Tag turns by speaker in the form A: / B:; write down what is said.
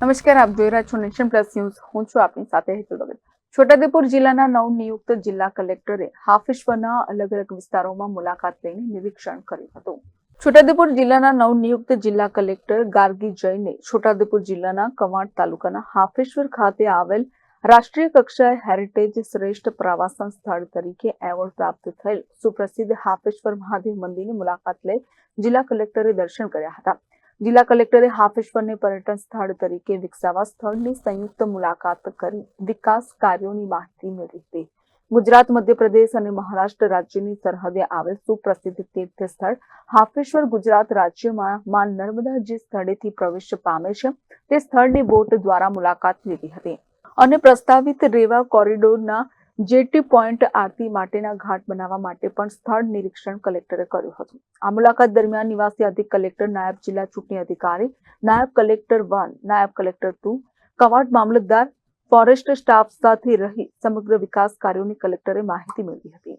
A: નમસ્કાર, આપ જોઈ રહ્યા છો નેશન પ્લસ ન્યૂઝ. હું છું આપની સાથે હેતુ ભગત છોટાઉદેપુર જિલ્લાના નવનિયુક્ત જિલ્લા કલેક્ટરે હાફિશ્વરના અલગ અલગ વિસ્તારોમાં મુલાકાત લઈને નિરીક્ષણ કર્યું હતું. છોટાઉદેપુર જિલ્લાના નવનિયુક્ત જિલ્લા કલેક્ટર ગાર્ગી જૈને છોટાઉદેપુર જિલ્લાના કવાંટ તાલુકાના હાફેશ્વર ખાતે આવેલ રાષ્ટ્રીય કક્ષાએ હેરિટેજ શ્રેષ્ઠ પ્રવાસન સ્થળ તરીકે એવોર્ડ પ્રાપ્ત થયેલ સુપ્રસિદ્ધ હાફેશ્વર મહાદેવ મંદિરની મુલાકાત લઈ જિલ્લા કલેક્ટરે દર્શન કર્યા હતા. જિલ્લા કલેક્ટરે હાફેશ્વરને પર્યટન સ્થળ તરીકે વિકસાવવા સ્થળની સંયુક્ત મુલાકાત કરી વિકાસ કાર્યોની માહિતી મેળવી હતી. ગુજરાત, મધ્યપ્રદેશ અને મહારાષ્ટ્ર રાજ્યની સરહદે આવેલ સુપ્રસિદ્ધ તીર્થ સ્થળ હાફેશ્વર ગુજરાત રાજ્યમાં માં નર્મદા જે સ્થળેથી પ્રવેશ પામે છે, તે સ્થળની બોટ દ્વારા મુલાકાત લીધી હતી અને પ્રસ્તાવિત રેવા કોરિડોરના જેટી પોઈન્ટ આરતી માટેના ઘાટ બનાવવા માટે પણ સ્થળ નિરીક્ષણ કલેક્ટરે કર્યું હતું. આ મુલાકાત દરમિયાન નિવાસી અધિક કલેક્ટર, નાયબ જિલ્લા ચૂંટણી અધિકારી, નાયબ કલેક્ટર વન, નાયબ કલેક્ટર ટુ કવાડ મામલતદાર, ફોરેસ્ટ સ્ટાફ સાથે રહી સમગ્ર વિકાસ કાર્યોની કલેક્ટરે માહિતી મેળવી હતી.